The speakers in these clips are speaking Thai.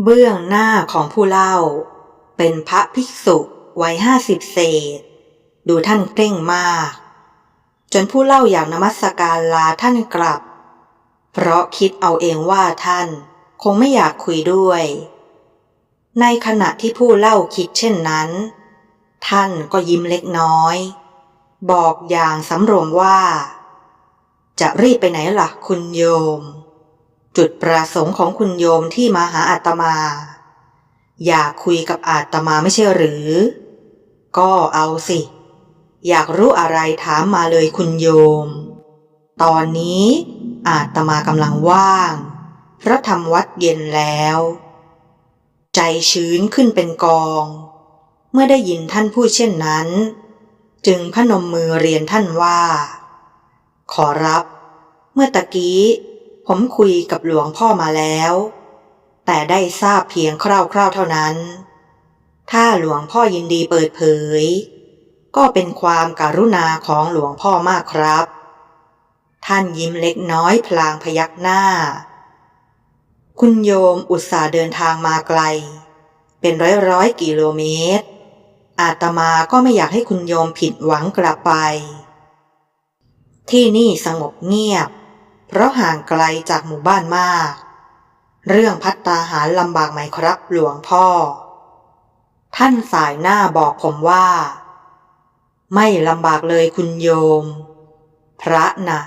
เบื้องหน้าของผู้เล่า เป็นพระภิกษุวัยห้าสิบเศษ ดูท่านเคร่งมาก จนผู้เล่าอยากนมัสการลาท่านกลับ เพราะคิดเอาเองว่าท่านคงไม่อยากคุยด้วย ในขณะที่ผู้เล่าคิดเช่นนั้น ท่านก็ยิ้มเล็กน้อย บอกอย่างสำรวมว่า จะรีบไปไหนล่ะคุณโยม จุดประสงค์ของคุณโยมที่มาหาอาตมา อยากคุยกับอาตมาไม่ใช่หรือ ก็เอาสิ อยากรู้อะไรถามมาเลยคุณโยม ตอนนี้อาตมากำลังว่าง เพราะทำวัดเย็นแล้ว ใจชื้นขึ้นเป็นกอง เมื่อได้ยินท่านพูดเช่นนั้น จึงพนมมือเรียนท่านว่า ขอรับ เมื่อตะกี้ ผมคุยกับหลวงพ่อมาแล้ว แต่ได้ทราบเพียงคร่าวๆเท่านั้น ถ้าหลวงพ่อยินดีเปิดเผย ก็เป็นความการุณาของหลวงพ่อมากครับ ท่านยิ้มเล็กน้อยพลางพยักหน้า คุณโยมอุตส่าห์เดินทางมาไกล เป็นร้อยร้อยๆกิโลเมตร อาตมาก็ไม่อยากให้คุณโยมผิดหวังกลับไป ที่นี่สงบเงียบ เพราะห่างไกลจากหมู่บ้านมาก เรื่องพัตตาหารลำบากไหมครับหลวงพ่อ ท่านสายหน้าบอกผมว่า ไม่ลำบากเลยคุณโยม พระนะ่ะ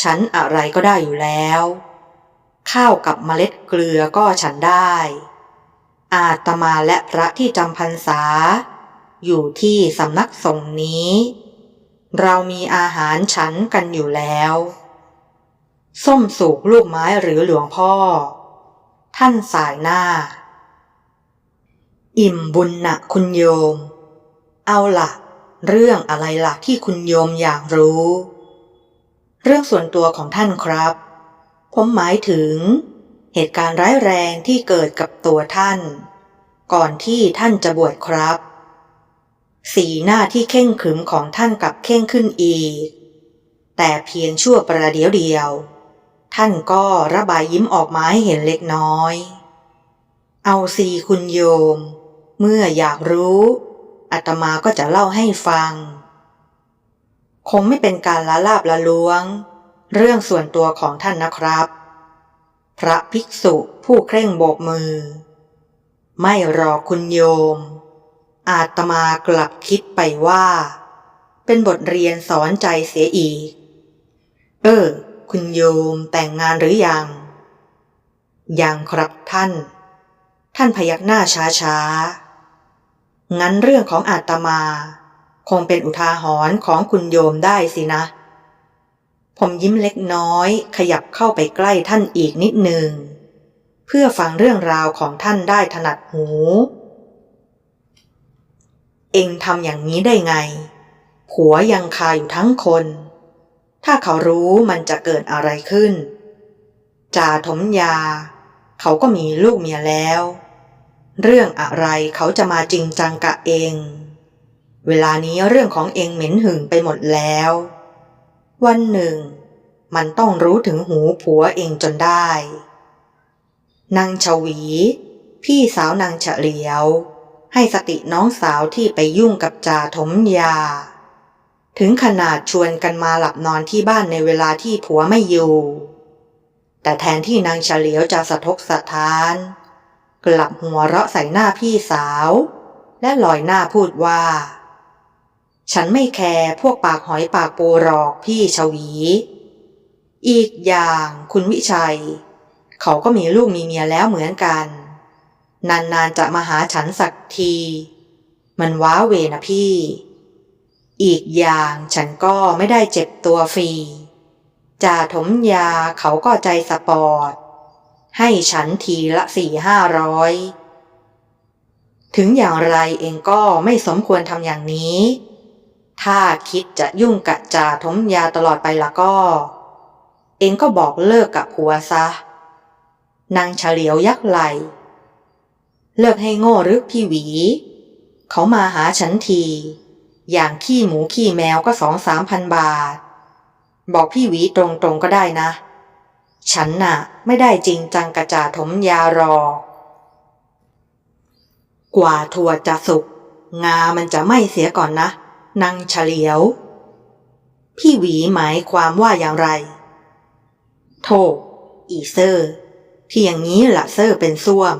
ฉันอะไรก็ได้อยู่แล้ว ข้าวกับเมล็ดเกลือก็ฉันได้ อาตมาและพระที่จำพรรษา อยู่ที่สำนักสงฆ์นี้ เรามีอาหารฉันกันอยู่แล้ว ส้มสูกลูกไม้หรือหลวงพ่อ ท่านสายหน้า อิ่มบุญหนะคุณโยม เอาล่ะ เรื่องอะไรล่ะที่คุณโยมอยากรู้ เรื่องส่วนตัวของท่านครับ ผมหมายถึง เหตุการณ์ร้ายแรงที่เกิดกับตัวท่าน ก่อนที่ท่านจะบวชครับ สีหน้าที่เข่งขึมของท่านกลับเข่งขึ้นอีกแต่เพียงชั่วประเดียวเดียว ท่านก็ระบายยิ้มออกมาให้เห็นเล็กน้อย เอาสีคุณโยม เมื่ออยากรู้อาตมาก็จะเล่าให้ฟัง คงไม่เป็นการละลาบละล้วง เรื่องส่วนตัวของท่านนะครับ พระภิกษุผู้เคร่งโบกมือ ไม่รอคุณโยม อาตมากลับคิดไปว่า เป็นบทเรียนสอนใจเสียอีก เออ คุณโยมแต่งงานหรือยัง ยังครับท่าน ท่านพยักหน้าช้าๆ งั้นเรื่องของอาตมา คงเป็นอุทาหรณ์ของคุณโยมได้สินะ ผมยิ้มเล็กน้อย ขยับเข้าไปใกล้ท่านอีกนิดหนึ่ง เพื่อฟังเรื่องราวของท่านได้ถนัดหู เองทำอย่างนี้ได้ไงผัวยังคาอยู่ทั้งคน ถ้าเขารู้มันจะเกิดอะไรขึ้น จ่าถมยา เขาก็มีลูกเมียแล้ว เรื่องอะไรเขาจะมาจริงจังกะเอง เวลานี้เรื่องของเองเหม็นหึงไปหมดแล้ว วันหนึ่ง มันต้องรู้ถึงหูผัวเองจนได้ นางชวี พี่สาวนางเฉลียว ให้สติน้องสาวที่ไปยุ่งกับจ่าถมยา ถึงขนาดชวนกันมาหลับนอนที่บ้านในเวลาที่ผัวไม่อยู่ แต่แทนที่นางเฉลียวจะสะทกสะท้าน กลับหัวเราะใส่หน้าพี่สาว และลอยหน้าพูดว่า ฉันไม่แคร์พวกปากหอยปากปูหรอกพี่ชวี อีกอย่างคุณวิชัย เขาก็มีลูกมีเมียแล้วเหมือนกัน นานๆจะมาหาฉันสักที มันว้าเวนะพี่ อีกอย่างฉันก็ไม่ได้เจ็บตัวฟรีจ่าถมยาเขาก็ใจสปอร์ต ให้ฉันทีละสี่ห้าร้อย ถึงอย่างไรเองก็ไม่สมควรทำอย่างนี้ ถ้าคิดจะยุ่งกับจ่าถมยาตลอดไปละก็ เองก็บอกเลิกกับผัวซะ นางเฉลียวยักไหล เลิกให้โง่หรือพี่หวี เขามาหาฉันที อย่างขี้หมูขี้แมวก็สองสามพันบาท บอกพี่หวีตรงๆก็ได้นะ ฉันน่ะ ไม่ได้จริงจังกระจ่าถมยารอ กว่าถั่วจะสุก งามันจะไม้เสียก่อนนะนางเฉลียว พี่หวีหมายความว่าอย่างไร โทษอีเซอร์ ที่อย่างนี้ละเซอร์เป็นส้วม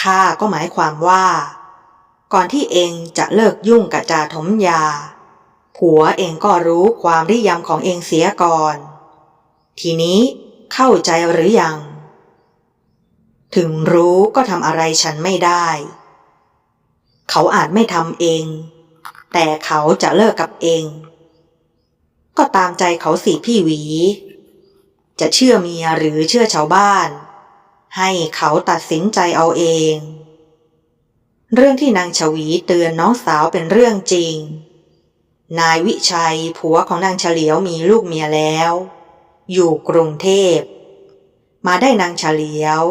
ข้าก็หมายความว่า ก่อนที่เองจะเลิกยุ่งกับจาถมยา ผัวเองก็รู้ความริยำของเองเสียก่อน ทีนี้เข้าใจหรือยัง ถึงรู้ก็ทำอะไรฉันไม่ได้ เขาอาจไม่ทำเอง แต่เขาจะเลิกกับเอง ก็ตามใจเขาสิพี่หวี จะเชื่อเมียหรือเชื่อชาวบ้าน ให้เขาตัดสินใจเอาเอง เรื่องที่นางชวีเตือนน้องสาวเป็นเรื่องจริง นายวิชัยผัวของนางเฉลียวมีลูกเมียแล้ว อยู่กรุงเทพ มาได้นางเฉลียว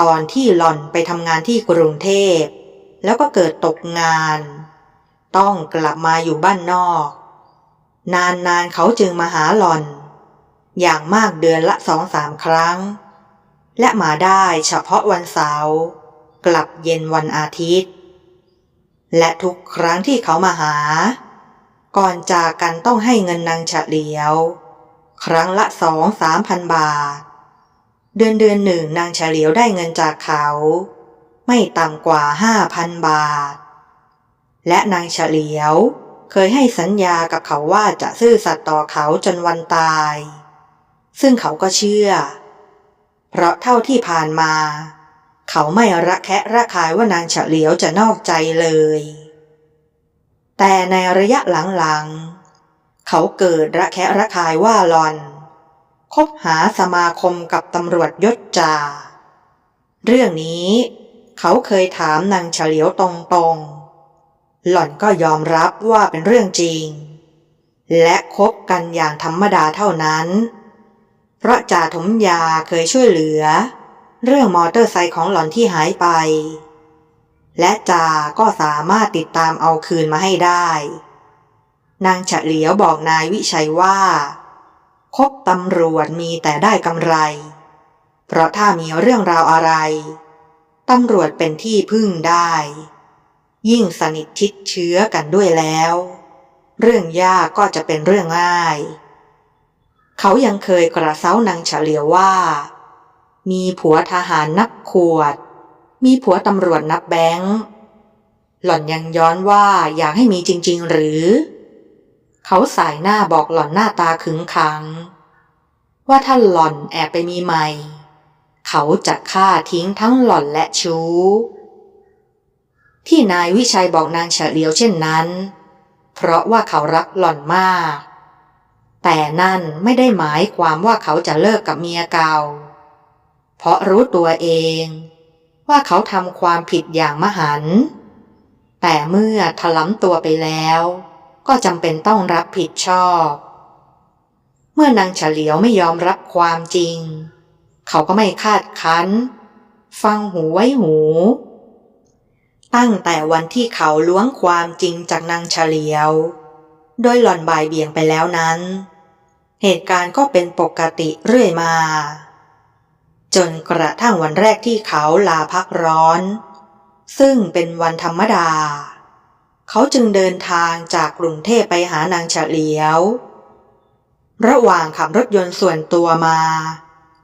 ตอนที่หล่อนไปทำงานที่กรุงเทพ แล้วก็เกิดตกงาน ต้องกลับมาอยู่บ้านนอก นานๆเขาจึงมาหาหล่อน อย่างมากเดือนละสองสามครั้ง และมาได้เฉพาะวันเสาร์ กลับเย็นวันอาทิตย์ และทุกครั้งที่เขามาหา ก่อนจากกันต้องให้เงินนางเฉลียว ครั้งละสองสามพันบาท เดือนเดือนหนึ่งนางเฉลียวได้เงินจากเขา ไม่ต่ำกว่าห้าพันบาท และนางเฉลียวเคยให้สัญญากับเขาว่าจะซื่อสัตย์ต่อเขาจนวันตาย ซึ่งเขาก็เชื่อ เพราะเท่าที่ผ่านมา เขาไม่ระแคะระคายว่านางเฉลียวจะนอกใจเลย แต่ในระยะหลังๆ เขาเกิดระแคะระคายว่าหลอน คบหาสมาคมกับตำรวจยศจ่าเรื่องนี้เขาเคยถามนางเฉลียวตรงๆ หล่อนก็ยอมรับว่าเป็นเรื่องจริง และคบกันอย่างธรรมดาเท่านั้น เพราะจ่าถมยาเคยช่วยเหลือ เรื่องมอเตอร์ไซค์ของหล่อนที่หายไป และจาก็สามารถติดตามเอาคืนมาให้ได้ นางเฉลียวบอกนายวิชัยว่า คบตำรวจมีแต่ได้กำไร เพราะถ้ามีเรื่องราวอะไร ตำรวจเป็นที่พึ่งได้ ยิ่งสนิทชิดเชื้อกันด้วยแล้ว เรื่องยากก็จะเป็นเรื่องง่าย เขายังเคยกระเซ้านางเฉลียวว่า มีผัวทหารนับขวด มีผัวตำรวจนับแบงค์หล่อนยังย้อนว่าอยากให้มีจริง ๆ หรือ เขาสายหน้าบอกหล่อนหน้าตาขึงขัง ว่าถ้าหล่อนแอบไปมีใหม่ เขาจะฆ่าทิ้งทั้งหล่อนและชู้ ที่นายวิชัยบอกนางเฉลียวเช่นนั้น เพราะว่าเขารักหล่อนมาก แต่นั่นไม่ได้หมายความว่าเขาจะเลิกกับเมียเก่า เพราะรู้ตัวเองว่าเขาทำความผิดอย่างมหันต์แต่เมื่อถลำตัวไปแล้ว ก็จำเป็นต้องรับผิดชอบ เมื่อนางเฉลียวไม่ยอมรับความจริง เขาก็ไม่คาดคั้น ฟังหูไว้หู ตั้งแต่วันที่เขาล้วงความจริงจากนางเฉลียว โดยหล่อนบ่ายเบี่ยงไปแล้วนั้น เหตุการณ์ก็เป็นปกติเรื่อยมา จนกระทั่งวันแรกที่เขาลาพักร้อน ซึ่งเป็นวันธรรมดา เขาจึงเดินทางจากกรุงเทพไปหานางเฉลียว ระหว่างขับรถยนต์ส่วนตัวมา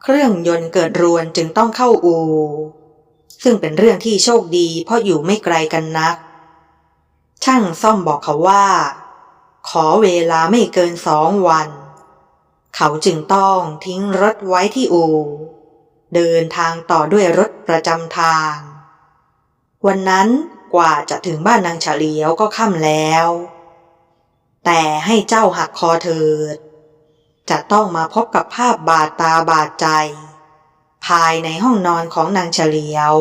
เครื่องยนต์เกิดรวนจึงต้องเข้าอู่ซึ่งเป็นเรื่องที่โชคดีเพราะอยู่ไม่ไกลกันนัก ช่างซ่อมบอกเขาว่า ขอเวลาไม่เกินสองวัน เขาจึงต้องทิ้งรถไว้ที่อู่ เดินทางต่อด้วยรถประจำทาง วันนั้นกว่าจะถึงบ้านนางเฉลียวก็ค่ำแล้ว แต่ให้เจ้าหักคอเถิด จะต้องมาพบกับภาพบาดตาบาดใจ ภายในห้องนอนของนางเฉลียว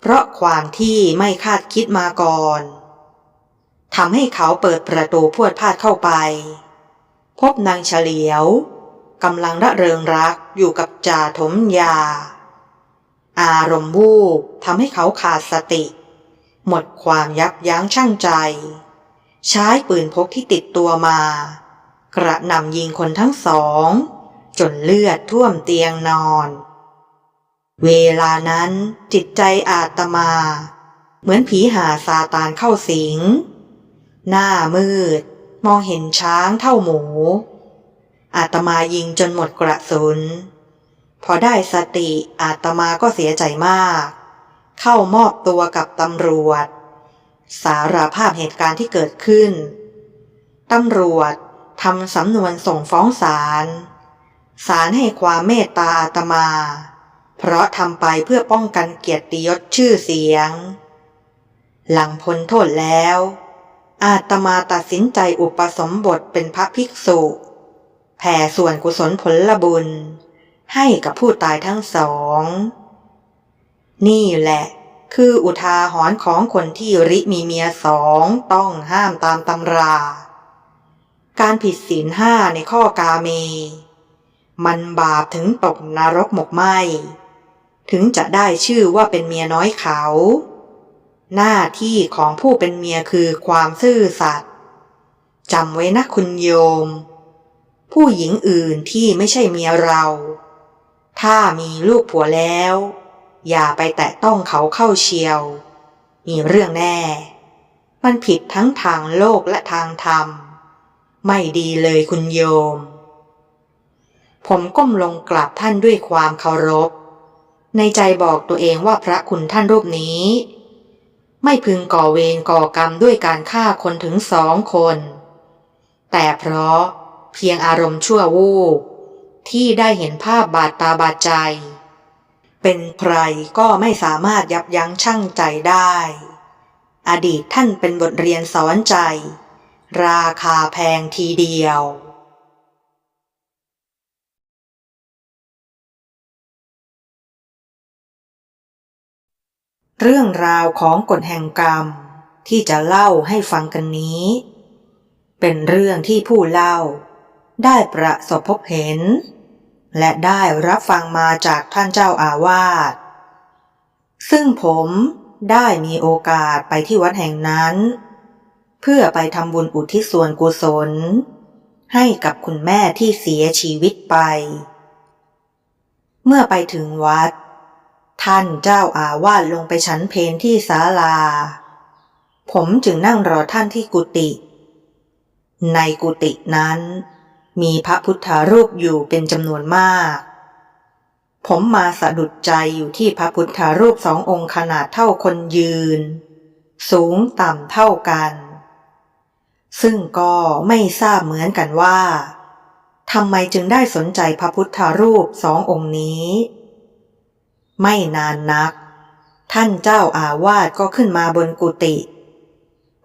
เพราะความที่ไม่คาดคิดมาก่อนทำให้เขาเปิดประตูพวดพลาดเข้าไป พบนางเฉลียว กำลังระเริงรักอยู่กับจ่าถมยา อารมณ์วูบทำให้เขาขาดสติ หมดความยับยั้งชั่งใจ ใช้ปืนพกที่ติดตัวมา กระหน่ำยิงคนทั้งสอง จนเลือดท่วมเตียงนอน เวลานั้นจิตใจอาตมา เหมือนผีหาซาตานเข้าสิง หน้ามืด มองเห็นช้างเท่าหมู อาตมายิงจนหมดกระสุน พอได้สติอาตมาก็เสียใจมาก เข้ามอบตัวกับตำรวจ สารภาพเหตุการณ์ที่เกิดขึ้น ตำรวจทำสำนวนส่งฟ้องศาล ศาลให้ความเมตตาอาตมา เพราะทำไปเพื่อป้องกันเกียรติยศชื่อเสียง หลังพ้นโทษแล้ว อาตมาตัดสินใจอุปสมบทเป็นพระภิกษุ แผ่ส่วนกุศลผลบุญ ให้กับผู้ตายทั้งสอง นี่แหละคืออุทาหรณ์ของคนที่ริมีเมียสองต้องห้ามตามตำรา การผิดศีลห้าในข้อกาเม มันบาปถึงตกนรกหมกไหมถึงจะได้ชื่อว่าเป็นเมียน้อยเขา หน้าที่ของผู้เป็นเมียคือความซื่อสัตย์จำไว้นะคุณโยม ผู้หญิงอื่นที่ไม่ใช่เมียเรา ถ้ามีลูกผัวแล้ว อย่าไปแตะต้องเขาเข้าเชียว มีเรื่องแน่ มันผิดทั้งทางโลกและทางธรรม ไม่ดีเลยคุณโยม ผมก้มลงกราบท่านด้วยความเคารพ ในใจบอกตัวเองว่าพระคุณท่านรูปนี้ ไม่พึงก่อเวรก่อกรรมด้วยการฆ่าคนถึงสองคน แต่เพราะ เพียงอารมณ์ชั่ววูบที่ได้เห็นภาพบาดตาบาดใจ เป็นใครก็ไม่สามารถยับยั้งชั่งใจได้ อดีตท่านเป็นบทเรียนสอนใจ ราคาแพงทีเดียวเรื่องราวของกฎแห่งกรรมที่จะเล่าให้ฟังกันนี้ เป็นเรื่องที่ผู้เล่า ได้ประสบพบเห็น และได้รับฟังมาจากท่านเจ้าอาวาส ซึ่งผมได้มีโอกาสไปที่วัดแห่งนั้น เพื่อไปทำบุญอุทิศส่วนกุศล ให้กับคุณแม่ที่เสียชีวิตไป เมื่อไปถึงวัด ท่านเจ้าอาวาสลงไปฉันเพนที่ศาลา ผมจึงนั่งรอท่านที่กุฏิในกุฏินั้น มีพระพุทธรูปอยู่เป็นจำนวนมาก ผมมาสะดุดใจอยู่ที่พระพุทธรูปสององค์ขนาดเท่าคนยืน สูงต่ำเท่ากัน ซึ่งก็ไม่ทราบเหมือนกันว่าทำไมจึงได้สนใจพระพุทธรูปสององค์นี้ ไม่นานนัก ท่านเจ้าอาวาสก็ขึ้นมาบนกุฏิ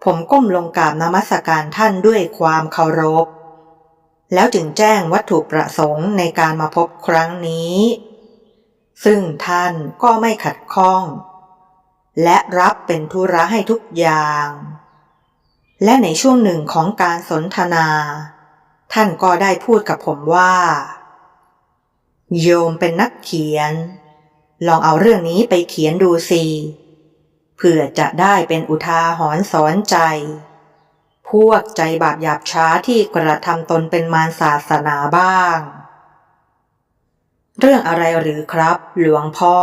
ผมก้มลงกราบนมัสการท่านด้วยความเคารพ แล้วจึงแจ้งวัตถุประสงค์ในการมาพบครั้งนี้ ซึ่งท่านก็ไม่ขัดข้อง และรับเป็นธุระให้ทุกอย่าง และในช่วงหนึ่งของการสนทนา ท่านก็ได้พูดกับผมว่า โยมเป็นนักเขียน ลองเอาเรื่องนี้ไปเขียนดูสิเพื่อจะได้เป็นอุทาหรณ์สอนใจ พวกใจบาปหยาบช้าที่กระทำตนเป็นมารศาสนาบ้าง เรื่องอะไรหรือครับ หลวงพ่อ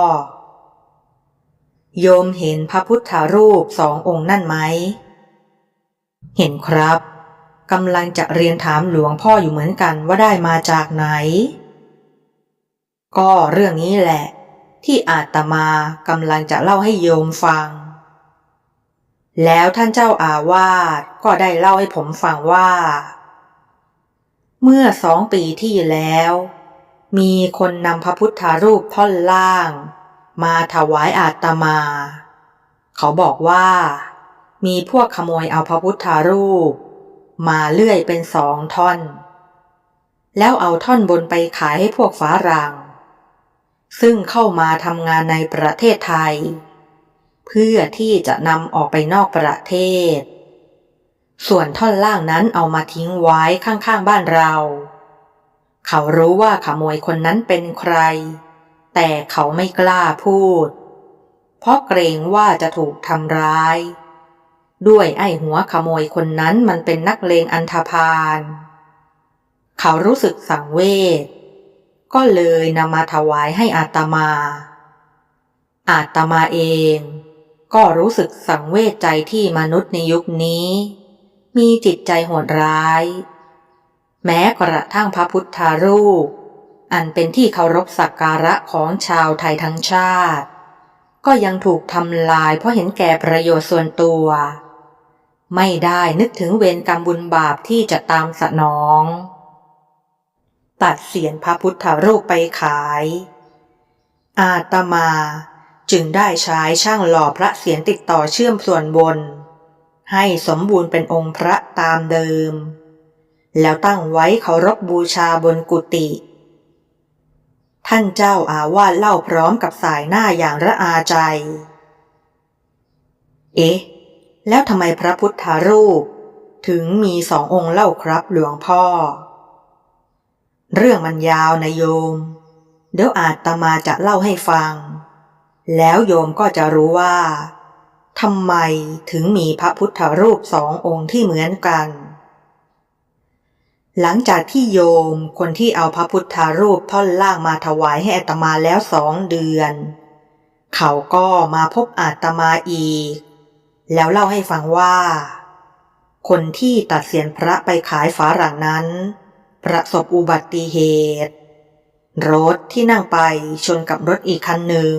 โยมเห็นพระพุทธรูปสององค์นั่นไหม เห็นครับกำลังจะเรียนถามหลวงพ่ออยู่เหมือนกันว่าได้มาจากไหน ก็เรื่องนี้แหละ ที่อาตมากำลังจะเล่าให้โยมฟัง แล้วท่านเจ้าอาวาสก็ได้เล่าให้ผมฟังว่า เมื่อสองปีที่แล้ว มีคนนำพระพุทธรูปท่อนล่าง มาถวายอาตมา เขาบอกว่า มีพวกขโมยเอาพระพุทธรูป มาเลื่อยเป็นสองท่อน แล้วเอาท่อนบนไปขายให้พวกฝารัง ซึ่งเข้ามาทำงานในประเทศไทย เพื่อที่จะนำออกไปนอกประเทศ ส่วนท่อนล่างนั้นเอามาทิ้งไว้ข้างๆบ้านเรา เขารู้ว่าขโมยคนนั้นเป็นใคร แต่เขาไม่กล้าพูด เพราะเกรงว่าจะถูกทำร้าย ด้วยไอ้หัวขโมยคนนั้นมันเป็นนักเลงอันธพาล เขารู้สึกสังเวช ก็เลยนำมาถวายให้อาตมาอาตมาเอง ก็รู้สึกสังเวชใจที่มนุษย์ในยุคนี้ มีจิตใจโหดร้าย แม้กระทั่งพระพุทธรูป อันเป็นที่เคารพสักการะของชาวไทยทั้งชาติ ก็ยังถูกทำลายเพราะเห็นแก่ประโยชน์ส่วนตัว ไม่ได้นึกถึงเวรกรรมบุญบาปที่จะตามสนอง ตัดเสียนพระพุทธรูปไปขาย อาตมา จึงได้ใช้ช่างหล่อพระเสียรติดต่อเชื่อมส่วนบน ให้สมบูรณ์เป็นองค์พระตามเดิม แล้วตั้งไว้เคารพบบูชาบนกุฏิท่านเจ้าอาวาสเล่าพร้อมกับสายหน้าอย่างระอาใจ เอ๊ะ แล้วทำไมพระพุทธรูป ถึงมีสององค์เล่าครับหลวงพ่อ เรื่องมันยาวนะโยม เดี๋ยวอาตมาจะเล่าให้ฟัง แล้วโยมก็จะรู้ว่าทำไมถึงมีพระพุทธรูปสององค์ที่เหมือนกัน หลังจากที่โยมคนที่เอาพระพุทธรูปท่อนล่างมาถวายให้อาตมาแล้วสองเดือน เขาก็มาพบอาตมาอีก แล้วเล่าให้ฟังว่า คนที่ตัดเสียนพระไปขายฝาหลังนั้น ประสบอุบัติเหตุ รถที่นั่งไปชนกับรถอีกคันหนึ่ง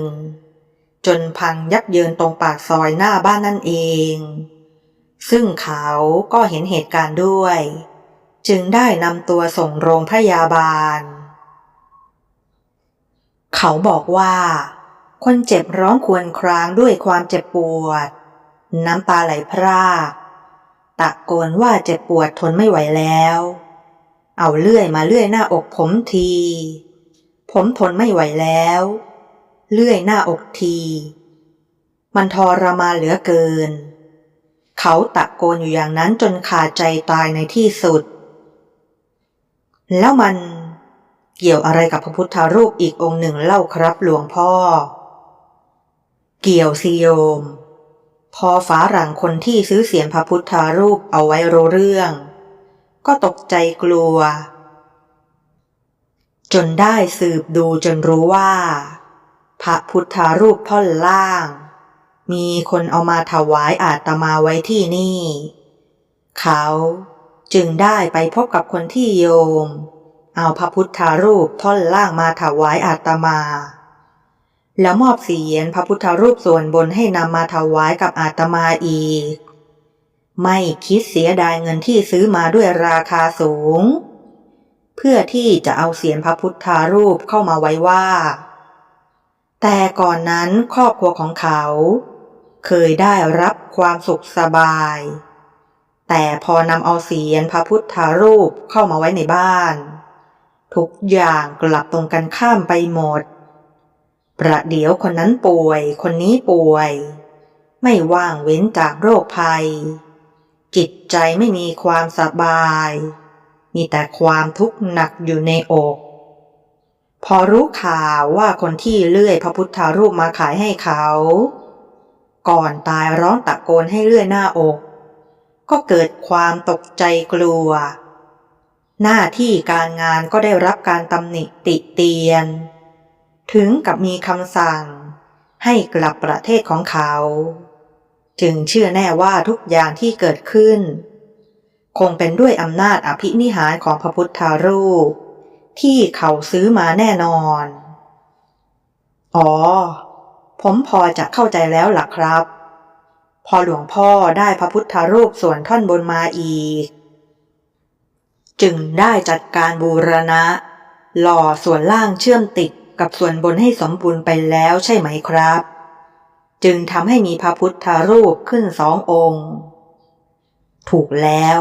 จนพังยับเยินตรงปากซอยหน้าบ้านนั่นเอง ซึ่งเขาก็เห็นเหตุการณ์ด้วย จึงได้นำตัวส่งโรงพยาบาล เขาบอกว่า คนเจ็บร้องครวญครางด้วยความเจ็บปวด น้ำตาไหลพรากตะโกนว่าเจ็บปวดทนไม่ไหวแล้ว เอาเลื่อยมาเลื่อยหน้าอกผมที ผมทนไม่ไหวแล้ว เลื่อยหน้าอกที มันทรมานเหลือเกิน เขาตะโกนอยู่อย่างนั้นจนขาดใจตายในที่สุด แล้วมันเกี่ยวอะไรกับพระพุทธรูปอีกองค์หนึ่งเล่าครับหลวงพ่อ เกี่ยวสิโยม พอฝาหลังคนที่ซื้อเสียงพระพุทธรูปเอาไว้รู้เรื่อง ก็ตกใจกลัว จนได้สืบดูจนรู้ว่า พระพุทธรูปท่อนล่าง มีคนเอามาถวายอาตมาไว้ที่นี่ เขาจึงได้ไปพบกับคนที่โยม เอาพระพุทธรูปท่อนล่างมาถวายอาตมา แล้วมอบเสียนพระพุทธรูปส่วนบนให้นำมาถวายกับอาตมาอีก ไม่คิดเสียดายเงินที่ซื้อมาด้วยราคาสูง เพื่อที่จะเอาเสียนพระพุทธรูปเข้ามาไว้ว่า แต่ก่อนนั้นครอบครัวของเขา เคยได้รับความสุขสบาย แต่พอนำเอาเสียนพระพุทธรูปเข้ามาไว้ในบ้าน ทุกอย่างกลับตรงกันข้ามไปหมด ประเดี๋ยวคนนั้นป่วย คนนี้ป่วย ไม่ว่างเว้นจากโรคภัย จิตใจไม่มีความสบาย มีแต่ความทุกข์หนักอยู่ในอก พอรู้ข่าวว่าคนที่เลื่อยพระพุทธรูปมาขายให้เขา ก่อนตายร้องตะโกนให้เลื่อยหน้าอก ก็เกิดความตกใจกลัว หน้าที่การงานก็ได้รับการตำหนิติเตียน ถึงกับมีคำสั่ง ให้กลับประเทศของเขา จึงเชื่อแน่ว่าทุกอย่างที่เกิดขึ้น คงเป็นด้วยอำนาจอภินิหารของพระพุทธรูป ที่เขาซื้อมาแน่นอน อ๋อ ผมพอจะเข้าใจแล้วล่ะครับ พอหลวงพ่อได้พระพุทธรูปส่วนท่อนบนมาอีก จึงได้จัดการบูรณะ หล่อส่วนล่างเชื่อมติดกับส่วนบนให้สมบูรณ์ไปแล้วใช่ไหมครับ จึงทำให้มีพระพุทธรูปขึ้นสององค์ ถูกแล้ว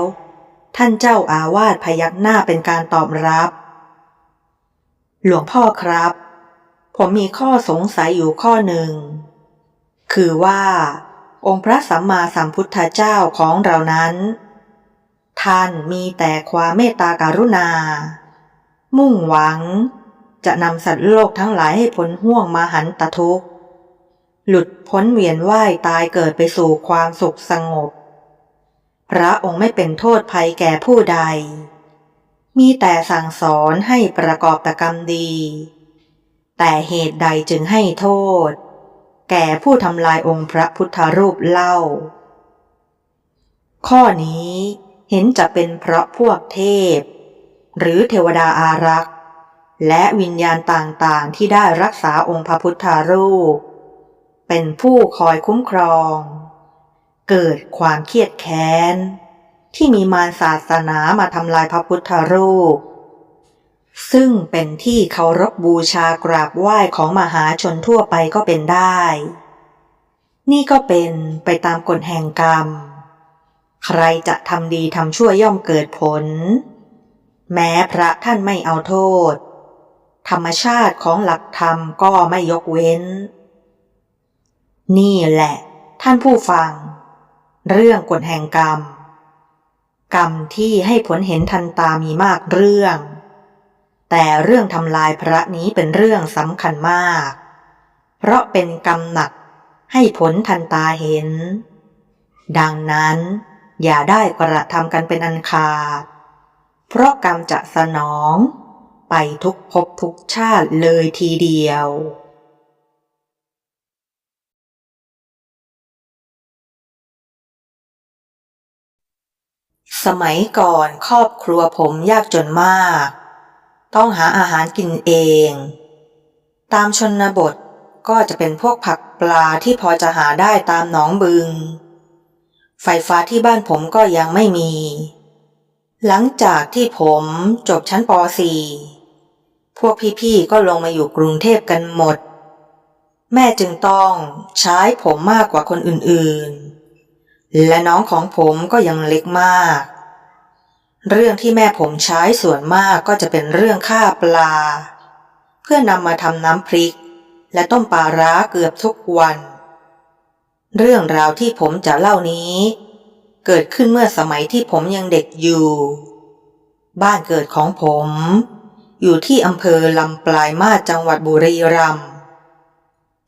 ท่านเจ้าอาวาสพยักหน้าเป็นการตอบรับ หลวงพ่อครับ ผมมีข้อสงสัยอยู่ข้อหนึ่ง คือว่า องค์พระสัมมาสัมพุทธเจ้าของเรานั้น ท่านมีแต่ความเมตตาการุณา มุ่งหวัง จะนำสัตว์โลกทั้งหลายให้พ้นห่วงมาหันตทุกข์ หลุดพ้นเวียนว่ายตายเกิดไปสู่ความสุขสงบ พระองค์ไม่เป็นโทษภัยแก่ผู้ใด มีแต่สั่งสอนให้ประกอบแต่กรรมดี แต่เหตุใดจึงให้โทษ แก่ผู้ทำลายองค์พระพุทธรูปเล่า ข้อนี้เห็นจะเป็นเพราะพวกเทพ หรือเทวดาอารักษ์ และวิญญาณต่างๆที่ได้รักษาองค์พระพุทธรูป เป็นผู้คอยคุ้มครอง เกิดความเครียดแค้น ที่มีมารศาสนามาทำลายพระพุทธรูป ซึ่งเป็นที่เคารพบูชากราบไหว้ของมหาชนทั่วไปก็เป็นได้ นี่ก็เป็นไปตามกฎแห่งกรรม ใครจะทำดีทำชั่วย่อมเกิดผล แม้พระท่านไม่เอาโทษ ธรรมชาติของหลักธรรมก็ไม่ยกเว้น นี่แหละ ท่านผู้ฟัง เรื่องกฎแห่งกรรม กรรมที่ให้ผลเห็นทันตามีมากเรื่อง แต่เรื่องทำลายพระนี้เป็นเรื่องสำคัญมาก เพราะเป็นกรรมหนักให้ผลทันตาเห็น ดังนั้นอย่าได้กระทำกันเป็นอันขาด เพราะกรรมจะสนอง ไปทุกภพทุกชาติเลยทีเดียว สมัยก่อนครอบครัวผมยากจนมาก ต้องหาอาหารกินเอง ตามชนบทก็จะเป็นพวกผักปลาที่พอจะหาได้ตามหนองบึง ไฟฟ้าที่บ้านผมก็ยังไม่มี หลังจากที่ผมจบชั้นป .4 พวกพี่ๆก็ลงมาอยู่กรุงเทพกันหมด แม่จึงต้องใช้ผมมากกว่าคนอื่นๆ และน้องของผมก็ยังเล็กมาก เรื่องที่แม่ผมใช้ส่วนมากก็จะเป็นเรื่องฆ่าปลา เพื่อนำมาทำน้ำพริก และต้มปลาร้าเกือบทุกวัน เรื่องราวที่ผมจะเล่านี้ เกิดขึ้นเมื่อสมัยที่ผมยังเด็กอยู่ บ้านเกิดของผม อยู่ที่อำเภอลำปลายมาจังหวัดบุรีรัมย์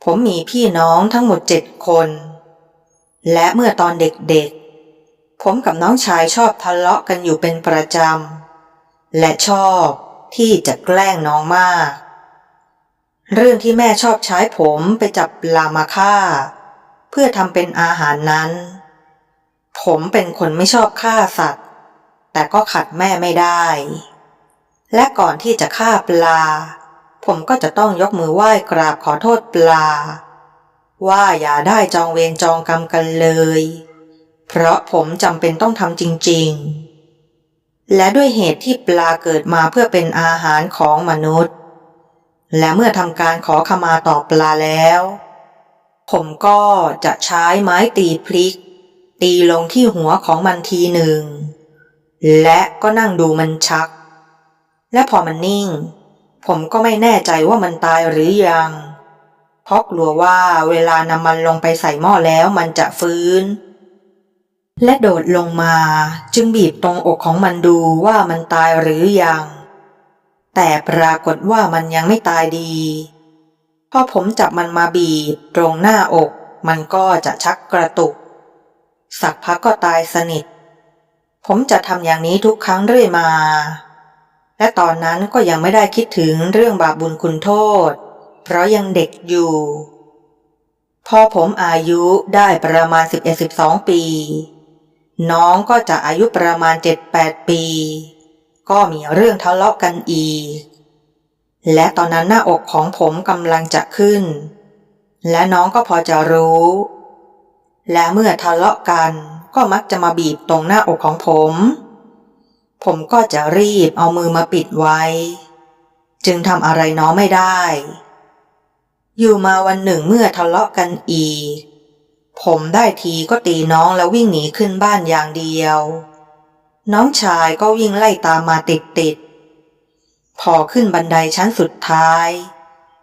ผมมีพี่น้องทั้งหมดเจ็ดคน และเมื่อตอนเด็กๆ ผมกับน้องชายชอบทะเลาะกันอยู่เป็นประจำ และชอบที่จะแกล้งน้องมาก เรื่องที่แม่ชอบใช้ผมไปจับปลามาฆ่า เพื่อทำเป็นอาหารนั้น ผมเป็นคนไม่ชอบฆ่าสัตว์ แต่ก็ขัดแม่ไม่ได้ และก่อนที่จะฆ่าปลา ผมก็จะต้องยกมือไหว้กราบขอโทษปลา ว่าอย่าได้จองเวรจองกรรมกันเลย เพราะผมจำเป็นต้องทำจริง ๆ และด้วยเหตุที่ปลาเกิดมาเพื่อเป็นอาหารของมนุษย์ และเมื่อทำการขอขมาต่อปลาแล้ว ผมก็จะใช้ไม้ตีพลิก ตีลงที่หัวของมันทีหนึ่ง และก็นั่งดูมันชัก และพอมันนิ่ง ผมก็ไม่แน่ใจว่ามันตายหรือยัง เพราะกลัวว่าเวลานำมันลงไปใส่หม้อแล้วมันจะฟื้น และโดดลงมาจึงบีบตรงอกของมันดูว่ามันตายหรือยัง แต่ปรากฏว่ามันยังไม่ตายดีพอผมจับมันมาบีบตรงหน้าอก มันก็จะชักกระตุก สักพักก็ตายสนิท ผมจะทำอย่างนี้ทุกครั้งเรื่อยมา และตอนนั้นก็ยังไม่ได้คิดถึงเรื่องบาปบุญคุณโทษ เพราะยังเด็กอยู่ พอผมอายุได้ประมาณ 11-12 ปี น้องก็จะอายุประมาณ 7-8 ปี ก็มีเรื่องทะเลาะกันอีก และตอนนั้นหน้าอกของผมกำลังจะขึ้น และน้องก็พอจะรู้ และเมื่อทะเลาะกันก็มักจะมาบีบตรงหน้าอกของผม ผมก็จะรีบเอามือมาปิดไว้ จึงทำอะไรน้องไม่ได้ อยู่มาวันหนึ่งเมื่อทะเลาะกันอีก ผมได้ทีก็ตีน้องแล้ววิ่งหนีขึ้นบ้านอย่างเดียว น้องชายก็วิ่งไล่ตามมาติดติดๆพอขึ้นบันไดชั้นสุดท้าย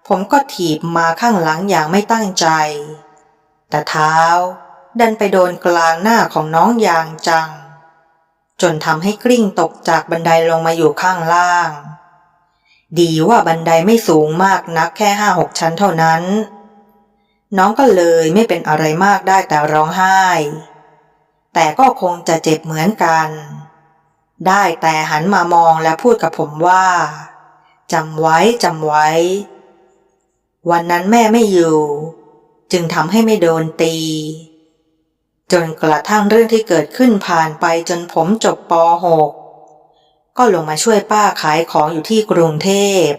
ผมก็ถีบมาข้างหลังอย่างไม่ตั้งใจ แต่เท้าดันไปโดนกลางหน้าของน้องอย่างจัง จนทำให้กลิ้งตกจากบันไดลงมาอยู่ข้างล่าง ดีว่าบันไดไม่สูงมากนักแค่ห้าหกชั้นเท่านั้น น้องก็เลยไม่เป็นอะไรมากได้แต่ร้องไห้ แต่ก็คงจะเจ็บเหมือนกัน ได้แต่หันมามองและพูดกับผมว่าจำไว้จำไว้ วันนั้นแม่ไม่อยู่ จึงทำให้ไม่โดนตี จนกระทั่งเรื่องที่เกิดขึ้นผ่านไปจนผมจบป .6 ก็ลงมาช่วยป้าขายของอยู่ที่กรุงเทพ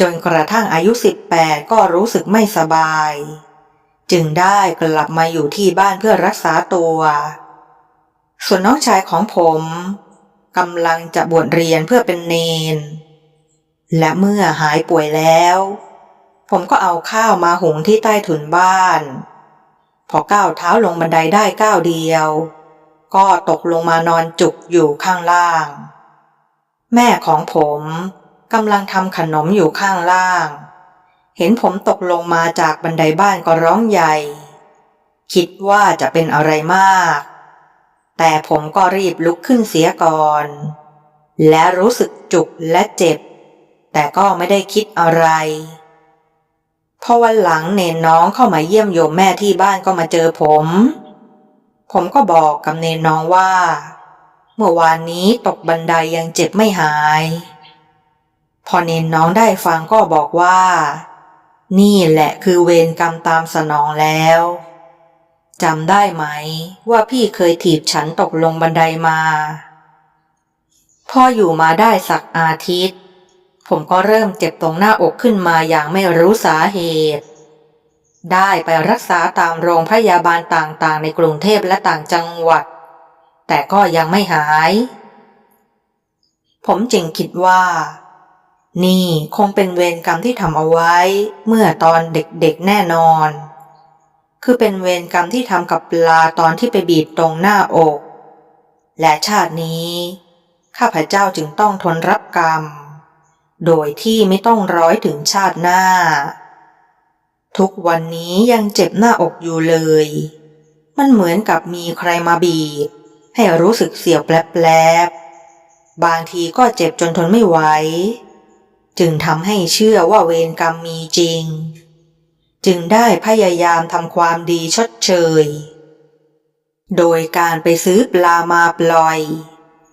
จนกระทั่งอายุ 18 ก็รู้สึกไม่สบาย จึงได้กลับมาอยู่ที่บ้านเพื่อรักษาตัว ส่วนน้องชายของผมกำลังจะบวชเรียนเพื่อเป็นเนน และเมื่อหายป่วยแล้ว ผมก็เอาข้าวมาหุงที่ใต้ถุนบ้าน พอก้าวเท้าลงบันไดได้ก้าวเดียว ก็ตกลงมานอนจุกอยู่ข้างล่าง แม่ของผม กำลังทำขนมอยู่ข้างล่าง เห็นผมตกลงมาจากบันไดบ้านก็ร้องใหญ่ คิดว่าจะเป็นอะไรมาก แต่ผมก็รีบลุกขึ้นเสียก่อน และรู้สึกจุกและเจ็บ แต่ก็ไม่ได้คิดอะไรพอวันหลังเนนน้องเข้ามาเยี่ยมโยมแม่ที่บ้านก็มาเจอผม ผมก็บอกกับเนนน้องว่า เมื่อวานนี้ตกบันไดยังเจ็บไม่หาย พอเนนน้องได้ฟังก็บอกว่า นี่แหละคือเวรกรรมตามสนองแล้วจำได้ไหม ว่าพี่เคยถีบฉันตกลงบันไดมา พ่ออยู่มาได้สักอาทิตย์ ผมก็เริ่มเจ็บตรงหน้าอกขึ้นมาอย่างไม่รู้สาเหตุ ได้ไปรักษาตามโรงพยาบาลต่างๆ ในกรุงเทพและต่างจังหวัด แต่ก็ยังไม่หาย ผมจึงคิดว่า นี่คงเป็นเวรกรรมที่ทำเอาไว้ เมื่อตอนเด็กๆแน่นอน คือเป็นเวรกรรมที่ทำกับปลาตอนที่ไปบีบตรงหน้าอก และชาตินี้ ข้าพเจ้าจึงต้องทนรับกรรม โดยที่ไม่ต้องร้อยถึงชาติหน้า ทุกวันนี้ยังเจ็บหน้าอกอยู่เลย มันเหมือนกับมีใครมาบีบ ให้รู้สึกเสียวแปลบๆบางทีก็เจ็บจนทนไม่ไหว จึงทำให้เชื่อว่าเวรกรรมมีจริง จึงได้พยายามทำความดีชดเชย โดยการไปซื้อปลามาปล่อย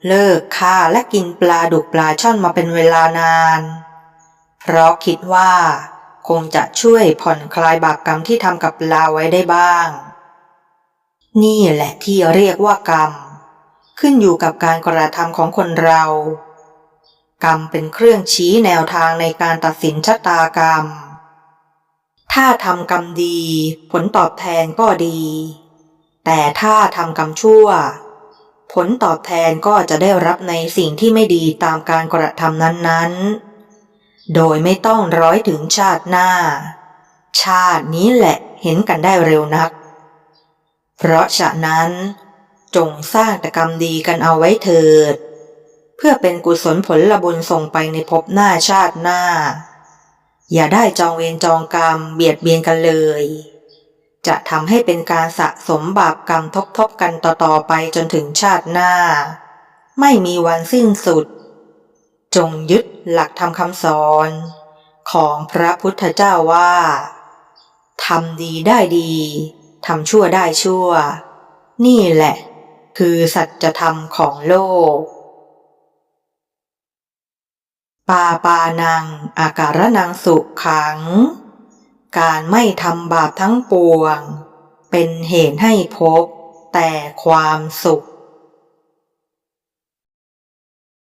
เลิกฆ่าและกินปลาดุกปลาช่อนมาเป็นเวลานาน เพราะคิดว่าคงจะช่วยผ่อนคลายบาปกรรมที่ทำกับปลาไว้ได้บ้าง นี่แหละที่เรียกว่ากรรม ขึ้นอยู่กับการกระทำของคนเรา กรรมเป็นเครื่องชี้แนวทางในการตัดสินชะตากรรม ถ้าทำกรรมดี ผลตอบแทนก็ดี แต่ถ้าทำกรรมชั่ว ผลตอบแทนก็จะได้รับในสิ่งที่ไม่ดีตามการกระทำนั้นๆ โดยไม่ต้องร้อยถึงชาติหน้า ชาตินี้แหละเห็นกันได้เร็วนัก เพราะฉะนั้น จงสร้างแต่กรรมดีกันเอาไว้เถิด เพื่อเป็นกุศลผลบุญส่งไปในภพหน้าชาติหน้า อย่าได้จองเวรจองกรรมเบียดเบียนกันเลย จะทำให้เป็นการสะสมบาปกรรมทบๆกันต่อๆไปจนถึงชาติหน้า ไม่มีวันสิ้นสุด จงยึดหลักธรรมคำสอน ของพระพุทธเจ้าว่าทำดีได้ดีทำชั่วได้ชั่ว นี่แหละ คือสัจธรรมของโลก ปาปานังอาการนังสุขขัง การไม่ทำบาปทั้งปวง เป็นเหตุให้พบแต่ความสุข